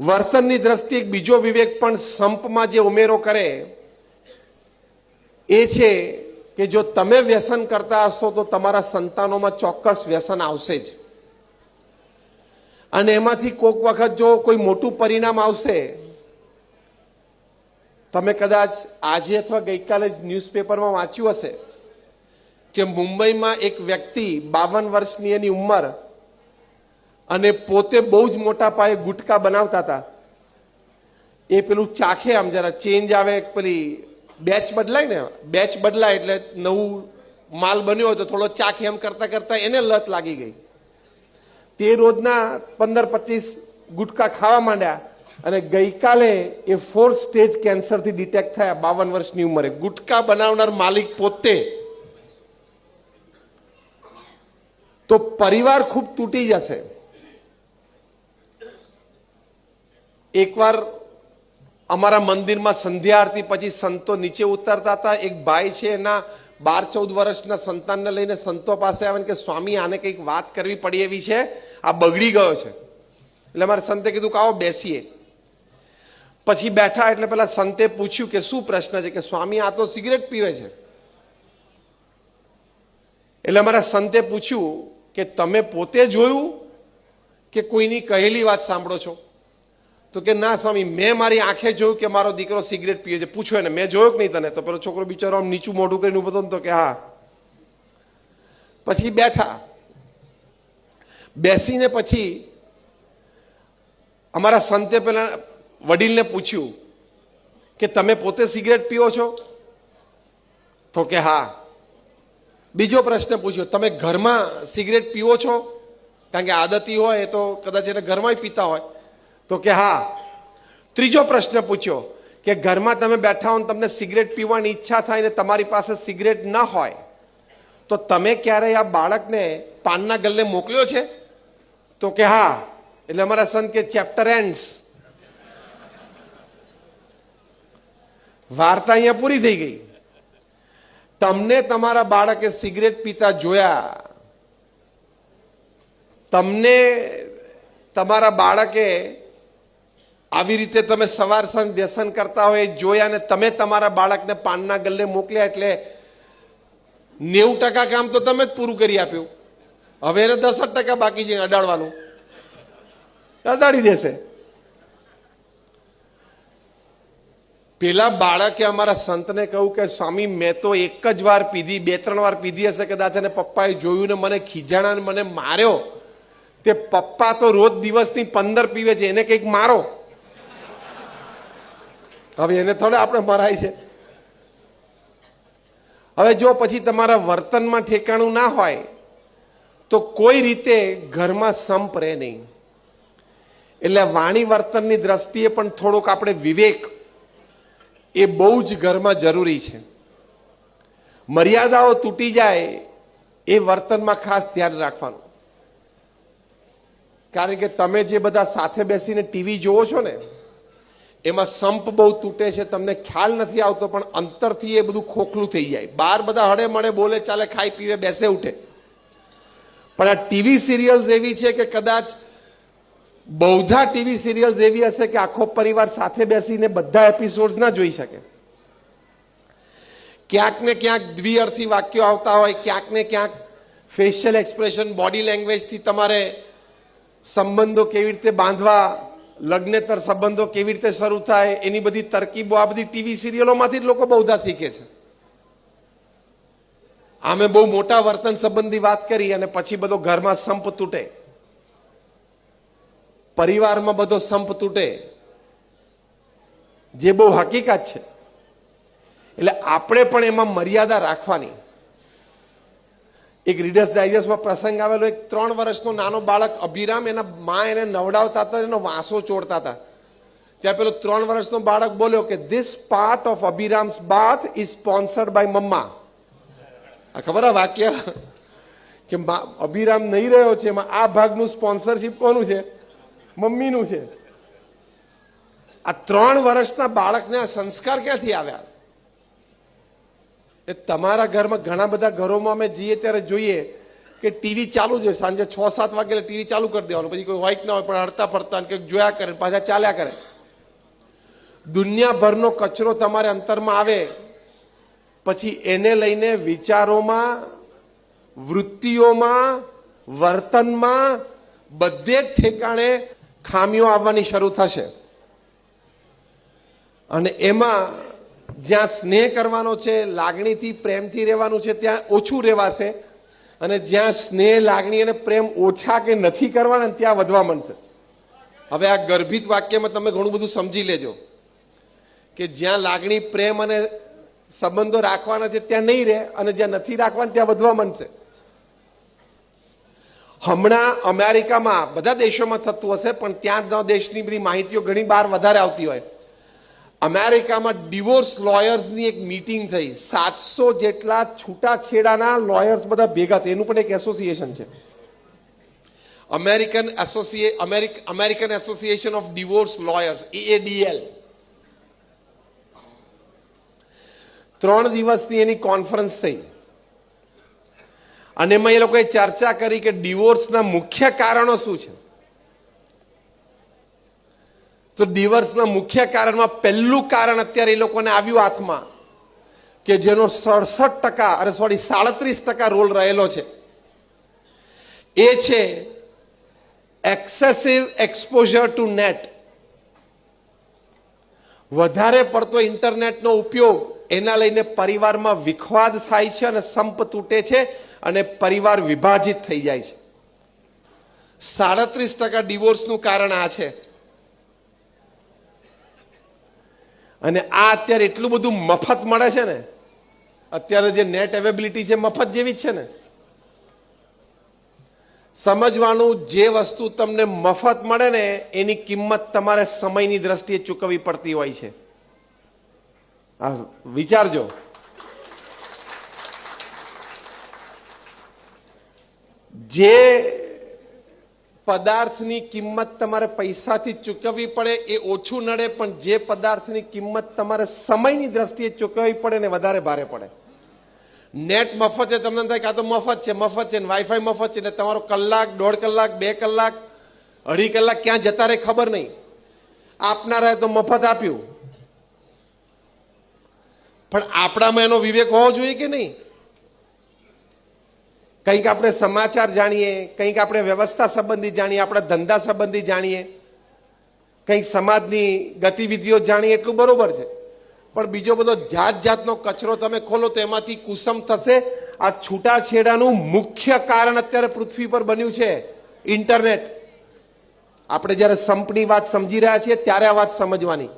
વર્તનની દ્રષ્ટિએ એક બીજો વિવેક પણ સંપમાં જે ઉમેરો કરે, એ છે કે જો તમે વ્યસન કરતા હશો તો તમારા સંતાનોમાં ચોક્કસ વ્યસન આવશે જ. અને એમાંથી કોઈક વખત જો કોઈ મોટું પરિણામ આવશે, તમે કદાચ આજે અથવા ગઈકાલે જ ન્યૂઝપેપરમાં વાંચ્યું હશે કે મુંબઈમાં એક વ્યક્તિ બાવન વર્ષની એની ઉંમર અને પોતે બહુ જ મોટા પાયે ગુટકા બનાવતા હતા. એ પેલું ચાખે આમ જરા ચેન્જ આવે, પેલી બેચ બદલાય ને બેચ બદલાય એટલે નવું માલ બન્યો હોય તો થોડો ચાખે એમ કરતા કરતા એને લત લાગી ગઈ. તે રોજના પંદર પચીસ ગુટકા ખાવા માંડ્યા અને ગઈકાલે એ ફોર્થ સ્ટેજ કેન્સરથી ડિટેક્ટ થયા, બાવન વર્ષની ઉંમરે. ગુટકા બનાવનાર માલિક પોતે. તો પરિવાર ખૂબ તૂટી જશે. એકવાર અમારા મંદિરમાં સંધ્યા આરતી પછી સંતો નીચે ઉતરતા હતા. એક ભાઈ છે, એના બાર ચૌદ વર્ષના સંતાનને લઈને સંતો પાસે આવે કે, સ્વામી, આને કંઈક વાત કરવી પડી એવી છે? આ બગડી ગયો છે. એટલે મારે સંતે કીધું કે, આવો બેસીએ. પછી બેઠા એટલે પેલા સંતે પૂછ્યું કે, શું પ્રશ્ન છે? કે, સ્વામી, આ તો સિગરેટ પીવે છે. એટલે મારા સંતે પૂછ્યું કે, તમે પોતે જોયું કે કોઈની કહેલી વાત સાંભળો છો? તો કે, ના, સ્વામી, મેં મારી આંખે જોયું કે મારો દીકરો સિગરેટ પીએ છે. પૂછો એને. મેં જોયો કે નહીં તને? તો પેલો છોકરો બિચારો આમ નીચું મોઢું કરીને ઊભો તો કે, હા. પછી બેઠા. બેસીને પછી અમારા સંતે પેલા વડીલને પૂછ્યું કે, તમે પોતે સિગરેટ પીઓ છો? તો કે, હા. બીજો પ્રશ્ન પૂછ્યો, તમે ઘરમાં સિગરેટ પીવો છો? કારણ કે આદતી હોય એ તો કદાચ એને ઘરમાં પીતા હોય. તો કે હા. ત્રીજો પ્રશ્ન પૂછ્યો કે ઘરમાં તમે બેઠા હો તમને સિગરેટ પીવાની ઈચ્છા થાય ને તમારી પાસે સિગરેટ ન હોય, તો તમે ક્યારેય આ બાળકને પાનના ગલ્લે મોકલ્યો છે? તો કે હા. એટલે અમારા સંત કે ચેપ્ટર એન્ડ્સ. વાર્તા અહીંયા પૂરી થઈ ગઈ. તમને તમારા બાળકે સિગરેટ પીતા જોયા. તમને તમારા બાળકે આવી રીતે તમે સવાર સાંજ વ્યસન કરતા હોય, જોયા ને તમે તમારા બાળકને પાનના ગલ્લે મોકલ્યા એટલે નેવું ટકા કામ તો તમે જ પૂરું કરી આપ્યું. હવે એને દસ જ ટકા બાકી છે અડાડવાનું. અડાડી દેશે. પેલા બાળકે અમારા સંતને કહ્યું કે, સ્વામી, મેં તો એક જ વાર પીધી, બે, ત્રણ વાર પીધી હશે કદાચ એને પપ્પાએ જોયું ને મને ખીજાણા મને માર્યો. તે પપ્પા તો રોજ દિવસની પંદર પીવે છે, એને કંઈક મારો. હવે એને થોડે આપણે મરાય છે. હવે જો પછી તમારા વર્તનમાં ઠેકાણું ના હોય, તો કોઈ રીતે ઘરમાં સંપ રહે નહીં. એટલે વાણી વર્તનની દ્રષ્ટિએ પણ થોડોક આપણે વિવેક એ બહુ જ ઘરમાં જરૂરી છે. મર્યાદાઓ તૂટી જાય એ વર્તનમાં ખાસ ધ્યાન રાખવાનું. કારણ કે તમે જે બધા સાથે બેસીને ટીવી જોવો છો ને એમાં સંપ બહુ તૂટે છે, તમને ખ્યાલ નથી આવતો, પણ અંતરથી એ બધું ખોખલું થઈ જાય. બહાર બધા હળે મળે, બોલે, ચાલે ખાઈ પીવે, બેસે, ઉઠે. પણ આ ટીવી સિરિયલ્સ એવી છે કે કદાચ બહુધા ટીવી સિરિયલ્સ એવી હશે કે આખો પરિવાર સાથે બેસીને બધા એપિસોડ ના જોઈ શકે. ક્યાંક ને ક્યાંક દ્વિઅર્થી વાક્યો આવતા હોય, ક્યાંક ને ક્યાંક ફેશિયલ એક્સપ્રેશન બોડી લેંગ્વેજથી તમારે સંબંધો કેવી રીતે બાંધવા લગ્નેતર સંબંધો કેવી રીતે શરૂ થાય, એની બધી તરકીબો, આ બધી ટીવી સિરિયલોમાંથી જ લોકો બહુધા શીખે છે. આમે બહુ મોટા વર્તન સંબંધી વાત કરી અને પછી બધો ઘરમાં સંપ તૂટે. પરિવારમાં બધો સંપ તૂટે. જે બહુ હકીકત છે. એટલે આપણે પણ એમાં મર્યાદા રાખવાની. એક રીડર્સ ડાયજેસ્ટમાં પ્રસંગ આવેલો, એક ત્રણ વર્ષનો નાનો બાળક અભિરામ એના મા એને નવડાવતા હતા, એનો વાંસો ચોડતા હતા. ત્યાં પેલો ત્રણ વર્ષનો બાળક બોલ્યો કે this part of Abhiram's bath is sponsored by mama આ ખબર આ વાક્ય? કે અભિરામ નહીં રહ્યો છે, એમાં આ ભાગનું સ્પોન્સરશિપ કોનું છે? મમ્મીનું છે. આ ત્રણ વર્ષના બાળકને આ સંસ્કાર ક્યાંથી આવ્યા? એ તમારા ઘરમાં ઘણા બધા ઘરોમાં અમે જઈએ ત્યારે જોઈએ કે ટીવી ચાલુ જ હોય. સાંજે છ, સાત વાગે ટીવી ચાલુ કરી દેવાનું. પછી કોઈ હોય ના હોય પણ હડતા ફરતા કંઈક જોયા કરે પાછા ચાલ્યા કરે. દુનિયાભરનો કચરો તમારે અંતરમાં આવે. પછી એને લઈને વિચારોમાં, વૃત્તિઓમાં, વર્તનમાં બધે જ ઠેકાણે ખામીઓ આવવાની શરૂ થશે. અને એમાં જ્યાં સ્નેહ કરવાનો છે, લાગણીથી પ્રેમથી રહેવાનું છે, ત્યાં ઓછું રહેવાશે. અને જ્યાં સ્નેહ, લાગણી અને પ્રેમ ઓછા કે નથી કરવાના, ત્યાં વધવા માંડશે. હવે આ ગર્ભિત વાક્યમાં તમે ઘણું બધું સમજી લેજો કે જ્યાં લાગણી, પ્રેમ અને સંબંધો રાખવાના છે, ત્યાં નહીં રહે. અને જ્યાં નથી રાખવાના, ત્યાં વધવા માંડશે. હમણાં અમેરિકામાં બધા દેશોમાં થતું હશે, પણ ત્યાં દેશની બધી માહિતીઓ ઘણી બહાર વધારે આવતી હોય. અમેરિકામાં ડિવોર્સ લોયર્સની એક મીટિંગ થઈ. સાતસો જેટલા છૂટાછેડાના લોયર્સ બધા ભેગા થઈ એનું પણ એક એસોસિએશન છે. American association American association of divorce lawyers AADL ત્રણ દિવસની એની કોન્ફરન્સ થઈ. અને એમાં એ લોકોએ ચર્ચા કરી કે ડિવોર્સના મુખ્ય કારણો શું છે? તો ડિવોર્સના મુખ્ય કારણમાં પહેલું કારણ અત્યારે એ લોકોને આવ્યું હાથમાં કે જેનો સડસઠ ટકા, અરે સોરી સાડત્રીસ ટકા રોલ રહેલો છે. એ છે એક્સેસિવ એક્સપોઝર ટુ નેટ વધારે પડતો ઇન્ટરનેટનો ઉપયોગ એના લઈને પરિવારમાં વિખવાદ થાય છે અને સંપ તૂટે છે અને પરિવાર વિભાજિત થઈ જાય છે. સાડત્રીસ ટકા ડિવોર્સનું કારણ આ છે. અને આ અત્યારે એટલું બધું મફત મળે છે ને, અત્યારે જે નેટ અવેબિલિટી છે મફત જેવી જ છે ને. સમજવાનું જે વસ્તુ તમને મફત મળે ને, એની કિંમત તમારે સમયની દ્રષ્ટિએ ચૂકવવી પડતી હોય છે. આ વિચારજો. જે પદાર્થની કિંમત તમારે પૈસાથી ચૂકવવી પડે, એ ઓછું નડે, પણ જે પદાર્થની કિંમત તમારે સમયની દ્રષ્ટિએ ચૂકવવી પડે ને વધારે ભારે પડે. નેટ મફત છે, તમને થાય કે આ તો મફત છે મફત છે વાઈફાઈ મફત છે, એટલે તમારો કલાક, દોઢ કલાક, બે કલાક, અઢી કલાક ક્યાં જતા રહે ખબર નહીં. આપનારાએ તો મફત આપ્યું. પણ આપણામાં એનો વિવેક હોવો જોઈએ કે નહીં? કંઈક આપણે સમાચાર જાણીએ, કંઈક આપણે વ્યવસ્થા સંબંધી જાણીએ, આપણા ધંધા સંબંધી જાણીએ, કંઈક સમાજની ગતિવિધિઓ જાણીએ, એટલું બરોબર છે. પણ બીજો બધો જાત જાતનો કચરો તમે ખોલો તો એમાંથી કુસમ થશે. આ છૂટાછેડાનું મુખ્ય કારણ અત્યારે પૃથ્વી પર બન્યું છે, ઇન્ટરનેટ. આપણે જ્યારે સંપની વાત સમજી રહ્યા છીએ, ત્યારે આ વાત સમજવાની.